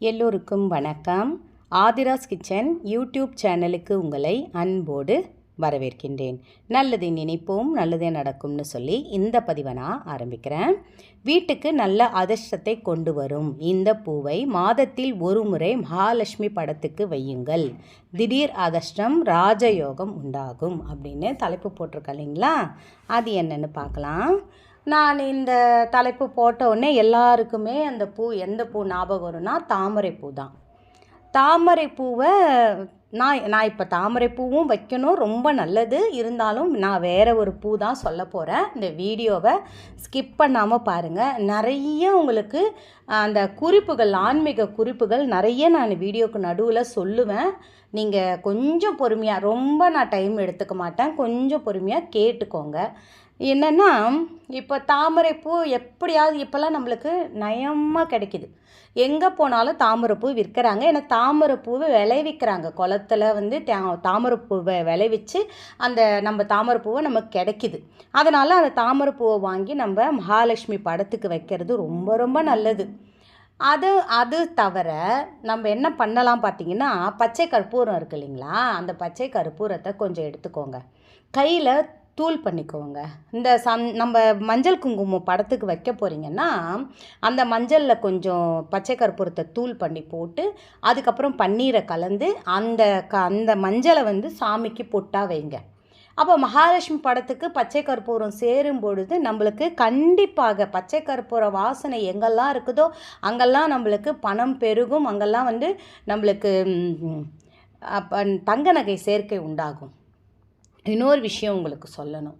எல்லோருக்கும் வணக்கம். Aadhira's kitchen YouTube சேனலுக்கு உங்களை அன்போடு வரவேற்கின்றேன். நல்லதை நினைப்போம் நல்லதே நடக்கும்னு சொல்லி இந்த பதிவை நான் ஆரம்பிக்கிறேன். வீட்டுக்கு நல்ல அதிர்ஷ்டத்தை கொண்டு வரும். இந்த பூவை மாதத்தில் ஒரு முறை மகாலட்சுமி படத்துக்கு வையுங்கள். திடீர் அதிர்ஷ்டம் ராஜயோகம் உண்டாகும் அப்படின்னு தலைப்பு போட்டிருக்க இல்லைங்களா? அது என்னென்னு பார்க்கலாம். நான் இந்த தலைப்பு போட்டவுடனே எல்லாருக்குமே அந்த பூ எந்த பூ ஞாபகம் வரும்னா தாமரை பூ தான். தாமரை பூவை நான் நான் இப்போ தாமரை பூவும் வைக்கணும். ரொம்ப நல்லது. இருந்தாலும் நான் வேறு ஒரு பூ தான் சொல்ல போகிறேன் இந்த வீடியோவை ஸ்கிப் பண்ணாமல் பாருங்கள் நிறைய உங்களுக்கு அந்த குறிப்புகள் ஆன்மீக குறிப்புகள் நிறைய நான் வீடியோக்கு நடுவில் சொல்லுவேன். நீங்கள் கொஞ்சம் பொறுமையாக ரொம்ப நான் டைம் எடுத்துக்க மாட்டேன். கொஞ்சம் பொறுமையாக கேட்டுக்கோங்க. என்னென்னா இப்போ தாமரைப்பூ எப்படியாவது இப்போல்லாம் நம்மளுக்கு நயமாக கிடைக்குது. எங்கே போனாலும் தாமரைப்பூ விற்கிறாங்க. ஏன்னா தாமரைப்பூவை விளைவிக்கிறாங்க. குளத்துல வந்து தாமரைப்பூவை விளைவிச்சு அந்த நம்ம தாமரைப்பூவை நமக்கு கிடைக்குது. அதனால் அந்த தாமரைப்பூவை வாங்கி நம்ம மகாலட்சுமி படத்துக்கு வைக்கிறது ரொம்ப ரொம்ப நல்லது. அது அது தவிர நம்ம என்ன பண்ணலாம் பார்த்தீங்கன்னா பச்சை கற்பூரம் இருக்கு இல்லைங்களா? அந்த பச்சை கற்பூரத்தை கொஞ்சம் எடுத்துக்கோங்க. கையில் தூள் பண்ணிக்கோங்க. இந்த சம் நம்ம மஞ்சள் குங்குமம் படத்துக்கு வைக்க போகிறீங்கன்னா அந்த மஞ்சளில் கொஞ்சம் பச்சை கற்பூரத்தை தூள் பண்ணி போட்டு அதுக்கப்புறம் பன்னீரை கலந்து அந்த க அந்த மஞ்சளை வந்து சாமிக்கு பொட்டாக வைங்க. அப்போ மகாலட்சுமி படத்துக்கு பச்சை கற்பூரம் சேரும் பொழுது நம்மளுக்கு கண்டிப்பாக பச்சை கற்பூர வாசனை எங்கெல்லாம் இருக்குதோ அங்கெல்லாம் நம்மளுக்கு பணம் பெருகும். அங்கெல்லாம் வந்து நம்மளுக்கு அப்போ தங்க நகை சேர்க்கை உண்டாகும். இன்னொரு விஷயம் உங்களுக்கு சொல்லணும்.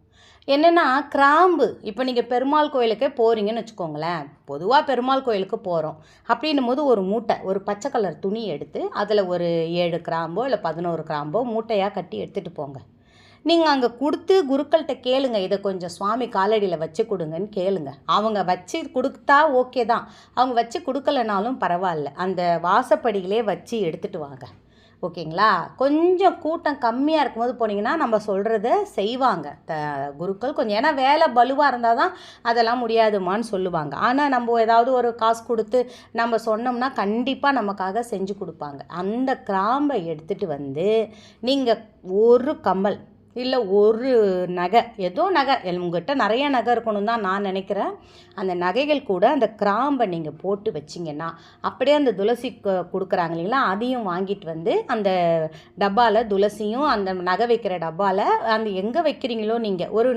என்னென்னா கிராம்பு. இப்போ நீங்கள் பெருமாள் கோயிலுக்கே போகிறீங்கன்னு வச்சுக்கோங்களேன். பொதுவாக பெருமாள் கோயிலுக்கு போகிறோம் அப்படின்னும் போது ஒரு மூட்டை ஒரு பச்சை கலர் துணி எடுத்து அதில் ஒரு ஏழு கிராம்போ இல்லை பதினோரு கிராம்போ மூட்டையாக கட்டி எடுத்துகிட்டு போங்க. நீங்கள் அங்கே கொடுத்து குருக்கள்கிட்ட கேளுங்க. இதை கொஞ்சம் சுவாமி காலடியில் வச்சு கொடுங்கன்னு கேளுங்க. அவங்க வச்சு கொடுத்தா ஓகே தான். அவங்க வச்சு கொடுக்கலனாலும் பரவாயில்ல. அந்த வாசப்படியிலே வச்சு எடுத்துகிட்டு வாங்க. ஓகேங்களா? கொஞ்சம் கூட்டம் கம்மியாக இருக்கும்போது போனீங்கன்னா நம்ம சொல்கிறத செய்வாங்க. த குருக்கள் கொஞ்சம் ஏன்னா வேலை பலுவாக இருந்தால் தான் அதெல்லாம் முடியாதுமான்னு சொல்லுவாங்க. ஆனால் நம்ம ஏதாவது ஒரு காசு கொடுத்து நம்ம சொன்னோம்னா கண்டிப்பாக நமக்காக செஞ்சு கொடுப்பாங்க. அந்த கிராம்பை எடுத்துகிட்டு வந்து நீங்கள் ஒரு கம்மல் இல்லை ஒரு நகை. ஏதோ நகை. உங்கள்கிட்ட நிறைய நகை இருக்கணும் தான் நான் நினைக்கிறேன். அந்த நகைகள் கூட அந்த கிராம்பை நீங்கள் போட்டு வச்சிங்கன்னா அப்படியே அந்த துளசி கொடுக்குறாங்க இல்லைங்களா? அதையும் வாங்கிட்டு வந்து அந்த டப்பாவில் துளசியும் அந்த நகை வைக்கிற டப்பாவில் அந்த எங்கே வைக்கிறீங்களோ நீங்கள் ஒரு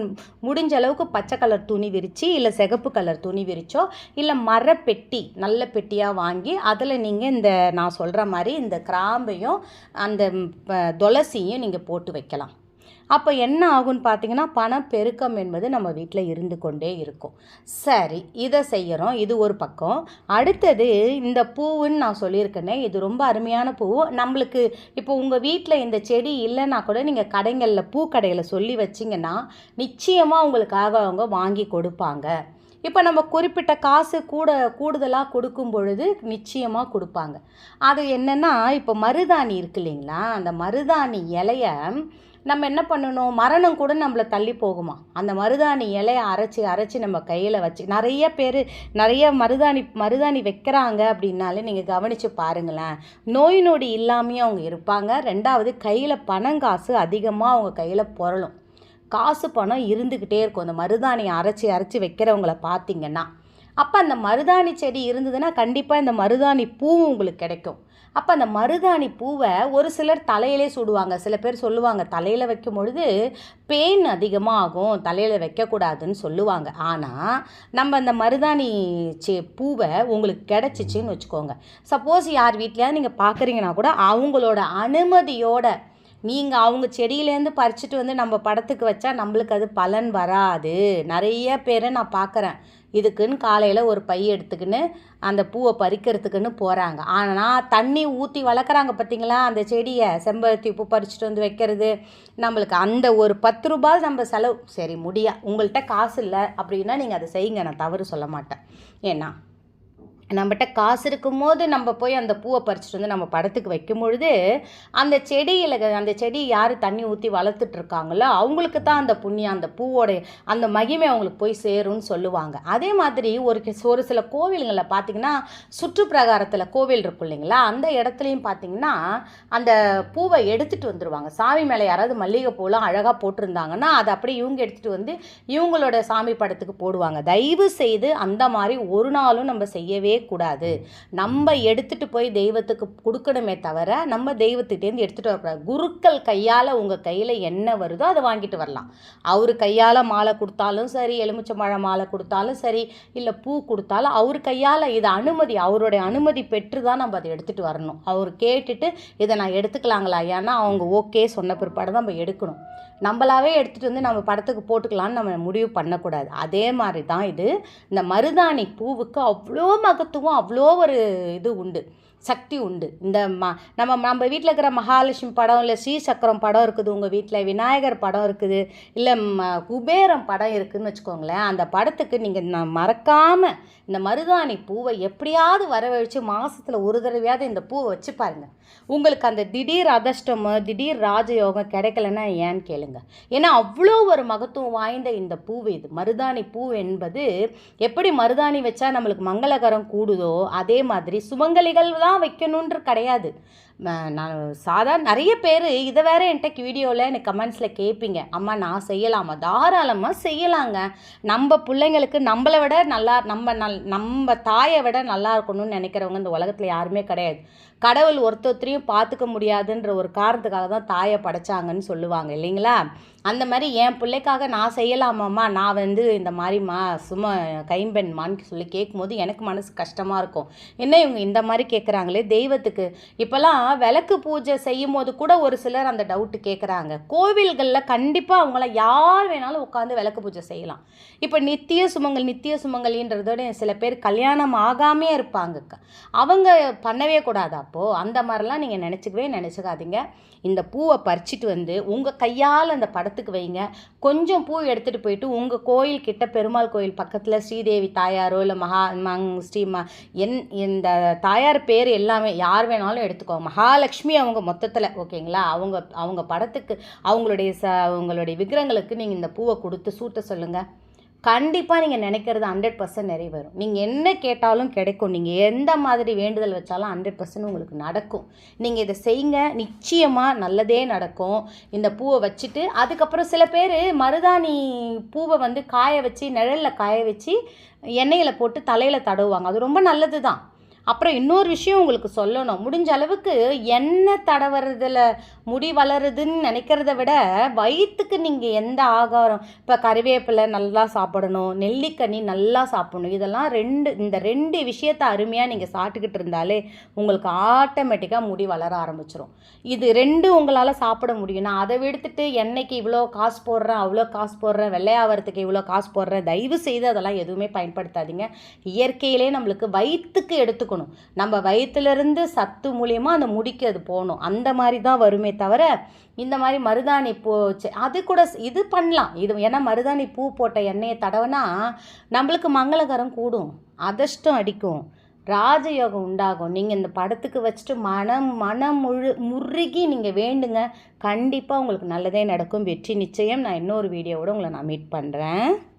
முடிஞ்ச அளவுக்கு பச்சை கலர் துணி விரித்து இல்லை சிகப்பு கலர் துணி விரிச்சோ இல்லை மரப்பெட்டி நல்ல பெட்டியாக வாங்கி அதில் நீங்கள் இந்த நான் சொல்கிற மாதிரி இந்த கிராம்பையும் அந்த துளசியும் நீங்கள் போட்டு வைக்கலாம். அப்போ என்ன ஆகும்னு பார்த்தீங்கன்னா பணப்பெருக்கம் என்பது நம்ம வீட்டில் இருந்து கொண்டே இருக்கும். சரி இதை செய்கிறோம் இது ஒரு பக்கம். அடுத்தது இந்த பூவுன்னு நான் சொல்லியிருக்கேனே இது ரொம்ப அருமையான பூ நம்மளுக்கு இப்போ உங்கள் வீட்டில் இந்த செடி இல்லைன்னா கூட நீங்கள் கடைகளில் பூக்கடையில் சொல்லி வச்சிங்கன்னா நிச்சயமாக உங்களுக்காக அவங்க வாங்கி கொடுப்பாங்க. இப்போ நம்ம குறிப்பிட்ட காசு கூட கூடுதலாக கொடுக்கும் பொழுது நிச்சயமாக கொடுப்பாங்க. அது என்னென்னா இப்போ மருதாணி இருக்கு இல்லைங்களா? அந்த மருதாணி இலையை நம்ம என்ன பண்ணணும்? மரணம் கூட நம்மளை தள்ளி போகுமா? அந்த மருதாணி இலையை அரைச்சி அரைச்சி நம்ம கையில் வச்சு நிறைய பேர் நிறைய மருதாணி மருதாணி வைக்கிறாங்க அப்படின்னாலே நீங்கள் கவனித்து பாருங்களேன். நோய் நொடி இல்லாமையும் அவங்க இருப்பாங்க. ரெண்டாவது கையில் பணம் காசு அதிகமாக அவங்க கையில் புரளும். காசு பணம் இருந்துக்கிட்டே இருக்கும். அந்த மருதாணியை அரைச்சி அரைச்சி வைக்கிறவங்கள பார்த்தீங்கன்னா அப்போ அந்த மருதாணி செடி இருந்ததுன்னா கண்டிப்பாக இந்த மருதாணி பூவும் உங்களுக்கு கிடைக்கும். அப்போ அந்த மருதாணி பூவை ஒரு சிலர் தலையிலே சுடுவாங்க. சில பேர் சொல்லுவாங்க தலையில் வைக்கும் பொழுது பெயின் அதிகமாக ஆகும் தலையில் வைக்கக்கூடாதுன்னு சொல்லுவாங்க. ஆனால் நம்ம அந்த மருதாணி செ பூவை உங்களுக்கு கிடச்சிச்சின்னு வச்சுக்கோங்க. சப்போஸ் யார் வீட்லையாவது நீங்கள் பார்க்குறீங்கன்னா கூட அவங்களோட அனுமதியோட நீங்கள் அவங்க செடியிலேருந்து பறிச்சுட்டு வந்து நம்ம படத்துக்கு வச்சா நம்மளுக்கு அது பலன் வராது. நிறைய பேரை நான் பார்க்குறேன் இதுக்குன்னு காலையில் ஒரு பை எடுத்துக்கின்னு அந்த பூவை பறிக்கிறதுக்குன்னு போகிறாங்க ஆனால் தண்ணி ஊற்றி வளர்க்குறாங்க பார்த்தீங்களா அந்த செடியை செம்பருத்தி பூ பறிச்சுட்டு வந்து வைக்கிறது. நம்மளுக்கு அந்த ஒரு பத்து ரூபாய் நம்ம செலவு. சரி முடியா. உங்கள்கிட்ட காசு இல்லை அப்படின்னா நீங்கள் அதை செய்யுங்க. நான் தவறு சொல்ல மாட்டேன். ஏன்னா நம்மகிட்ட காசு இருக்கும்போது நம்ம போய் அந்த பூவை பறிச்சுட்டு வந்து நம்ம படத்துக்கு வைக்கும் பொழுது அந்த செடியில் அந்த செடி யார் தண்ணி ஊற்றி வளர்த்துட்ருக்காங்களோ அவங்களுக்கு தான் அந்த புண்ணியம் அந்த பூவோட அந்த மகிமை அவங்களுக்கு போய் சேரும்னு சொல்லுவாங்க. அதே மாதிரி ஒரு கி- ஒரு சில கோவில்களில் பார்த்தீங்கன்னா சுற்றுப்பிரகாரத்தில் கோவில் இருக்கும் இல்லைங்களா? அந்த இடத்துலையும் பார்த்தீங்கன்னா அந்த பூவை எடுத்துகிட்டு வந்துடுவாங்க சாமி மேலே யாராவது மல்லிகை பூலாம் அழகாக போட்டிருந்தாங்கன்னா அதை அப்படியே இவங்க எடுத்துகிட்டு வந்து இவங்களோட சாமி படத்துக்கு போடுவாங்க. தயவு செய்து அந்த மாதிரி ஒரு நாளும் நம்ம செய்யவே கூடாது நம்ம எடுத்துகிட்டு போய் தெய்வத்துக்கு கொடுக்கணுமே தவிர நம்ம தெய்வத்துக்கிட்டேருந்து எடுத்துகிட்டு வரக்கூடாது. குருக்கள் கையால் உங்கள் கையில் என்ன வருதோ அதை வாங்கிட்டு வரலாம். அவர் கையால் மாலை கொடுத்தாலும் சரி எலுமிச்சம்பழம் மாலை கொடுத்தாலும் சரி இல்லை பூ கொடுத்தாலும் அவர் கையால் இதை அனுமதி அவருடைய அனுமதி பெற்று தான் நம்ம அதை எடுத்துகிட்டு வரணும். அவர் கேட்டுட்டு இதை நான் எடுத்துக்கலாங்களா? ஏன்னா அவங்க ஓகே சொன்ன பிற்பாடு தான் நம்ம எடுக்கணும். நம்மளாவே எடுத்துகிட்டு வந்து நம்ம படத்துக்கு போட்டுக்கலாம்னு நம்ம முடிவு பண்ணக்கூடாது. அதே மாதிரி தான் இது. இந்த மருதாணி பூவுக்கு அவ்வளோ மகத்துவம் அவ்வளோ ஒரு இது உண்டு. சக்தி உண்டு. இந்த ம நம்ம நம்ம வீட்டில் இருக்கிற மகாலட்சுமி படம் இல்லை ஸ்ரீசக்கரம் படம் இருக்குது உங்கள் வீட்டில் விநாயகர் படம் இருக்குது இல்லை ம குபேரம் படம் இருக்குதுன்னு வச்சுக்கோங்களேன் அந்த படத்துக்கு நீங்கள் நான் மறக்காமல் இந்த மருதாணி பூவை எப்படியாவது வரவழைச்சு மாதத்தில் ஒரு தடவையாவது இந்த பூவை வச்சு பாருங்க. உங்களுக்கு அந்த திடீர் அதிர்ஷ்டம் திடீர் ராஜயோகம் கிடைக்கலன்னா ஏன்னு கேளுங்க. ஏன்னா அவ்வளோ ஒரு மகத்துவம் வாய்ந்த இந்த பூவு இது. மருதாணி பூ என்பது எப்படி மருதாணி வச்சா நம்மளுக்கு மங்களகரம் கூடுதோ அதே மாதிரி சுமங்கலிகள் தான் வைக்கணுன்ற கிடையாது. நான் சாதாரண நிறைய பேர் இதை வேற என்கிட்ட வீடியோவில் எனக்கு கமெண்ட்ஸில் கேட்பீங்க அம்மா நான் செய்யலாமா? தாராளமாக செய்யலாங்க. நம்ம பிள்ளைங்களுக்கு நம்மளை விட நல்லா நம்ம நல் நம்ம தாயை விட நல்லா இருக்கணும்னு நினைக்கிறவங்க இந்த உலகத்தில் யாருமே கிடையாது. கடவுள் ஒருத்தொத்தரையும் பார்த்துக்க முடியாதுன்ற ஒரு காரணத்துக்காக தான் தாயை படைச்சாங்கன்னு சொல்லுவாங்க இல்லைங்களா? করলাম அந்த மாதிரி என் பிள்ளைக்காக நான் செய்யலாமாம்மா? நான் வந்து இந்த மாதிரிம்மா சும்மா கைம்பெண்மான்னு சொல்லி கேட்கும்போது எனக்கு மனசு கஷ்டமாக இருக்கும். என்ன இவங்க இந்த மாதிரி கேட்குறாங்களே தெய்வத்துக்கு. இப்போல்லாம் விளக்கு பூஜை செய்யும் போது கூட ஒரு சிலர் அந்த டவுட்டு கேட்குறாங்க கோவில்களில் கண்டிப்பாக அவங்கள யார் வேணாலும் உட்காந்து விளக்கு பூஜை செய்யலாம். இப்போ நித்திய சுமங்கல் நித்திய சுமங்கலின்றதோட சில பேர் கல்யாணம் ஆகாமே இருப்பாங்க. அவங்க பண்ணவே கூடாது அப்போது அந்த மாதிரிலாம் நீங்கள் நினச்சிக்கவே நினச்சிக்காதீங்க. இந்த பூவை பறிச்சிட்டு வந்து உங்கள் கையால் அந்த படத்துக்கு வைங்க. கொஞ்சம் பூ எடுத்துகிட்டு போயிட்டு உங்கள் கோயில் கிட்ட பெருமாள் கோயில் பக்கத்தில் ஸ்ரீதேவி தாயாரோ இல்லை மகா மங் ஸ்ரீ ம என் இந்த தாயார் பேர் எல்லாமே யார் வேணாலும் எடுத்துக்கோங்க மகாலட்சுமி அவங்க மொத்தத்தில் ஓகேங்களா? அவங்க அவங்க படத்துக்கு அவங்களுடைய ச அவங்களுடைய விக்கிரங்களுக்கு நீங்கள் இந்த பூவை கொடுத்து சூட்ட சொல்லுங்கள் கண்டிப்பாக நீங்கள் நினைக்கிறது ஹண்ட்ரட் பர்சன்ட் நிறைவேறும். நீங்கள் என்ன கேட்டாலும் கிடைக்கும். நீங்கள் எந்த மாதிரி வேண்டுதல் வச்சாலும் ஹண்ட்ரட் பர்சன்ட் உங்களுக்கு நடக்கும். நீங்கள் இதை செய்யுங்க நிச்சயமாக நல்லதே நடக்கும். இந்த பூவை வச்சுட்டு அதுக்கப்புறம் சில பேர் மருதாணி பூவை வந்து காய வச்சு நிழலில் காய வச்சு எண்ணெயில் போட்டு தலையில் தடவுவாங்க. அது ரொம்ப நல்லது தான் அப்புறம் இன்னொரு விஷயம் உங்களுக்கு சொல்லணும். முடிஞ்ச அளவுக்கு எண்ணெய் தடவுறதுல முடி வளருதுன்னு நினைக்கிறத விட வயிற்றுக்கு நீங்கள் எந்த ஆகாரம் இப்போ கருவேப்பிலை நல்லா சாப்பிடணும் நெல்லிக்கனி நல்லா சாப்பிடணும் இதெல்லாம் ரெண்டு இந்த ரெண்டு விஷயத்த அருமையாக நீங்கள் சாப்பிட்டுக்கிட்டு இருந்தாலே உங்களுக்கு ஆட்டோமேட்டிக்காக முடி வளர ஆரம்பிச்சிடும் இது ரெண்டு உங்களால் சாப்பிட முடியும். நான் அதை விடுத்துட்டு எண்ணெய்க்கு இவ்வளோ காசு போடுறேன் அவ்வளோ காசு போடுறேன் வெள்ளையாவரத்துக்கு இவ்வளோ காசு போடுறேன் தயவு செய்து அதெல்லாம் எதுவுமே பயன்படுத்தாதீங்க. இயற்கையிலே நம்மளுக்கு வயிற்றுக்கு எடுத்துக்கணும் நம்ம வயிற்றுலேருந்து சத்து மூலியமாக அந்த முடிக்கு அது போகணும். அந்த மாதிரி தான் வருமே தவிர இந்த மாதிரி மருதாணி பூ செ- அது கூட இது பண்ணலாம். இது ஏன்னா மருதாணி பூ போட்ட எண்ணெயை தடவைனா நம்மளுக்கு மங்களகரம் கூடும். அதிர்ஷ்டம் அடிக்கும். ராஜயோகம் உண்டாகும். நீங்கள் இந்த படத்துக்கு வச்சுட்டு மனம் மனம் முழு முருகி நீங்கள் வேண்டுங்க. கண்டிப்பாக உங்களுக்கு நல்லதே நடக்கும். வெற்றி நிச்சயம். நான் இன்னொரு வீடியோவோட உங்களை நான் மீட் பண்ணுறேன்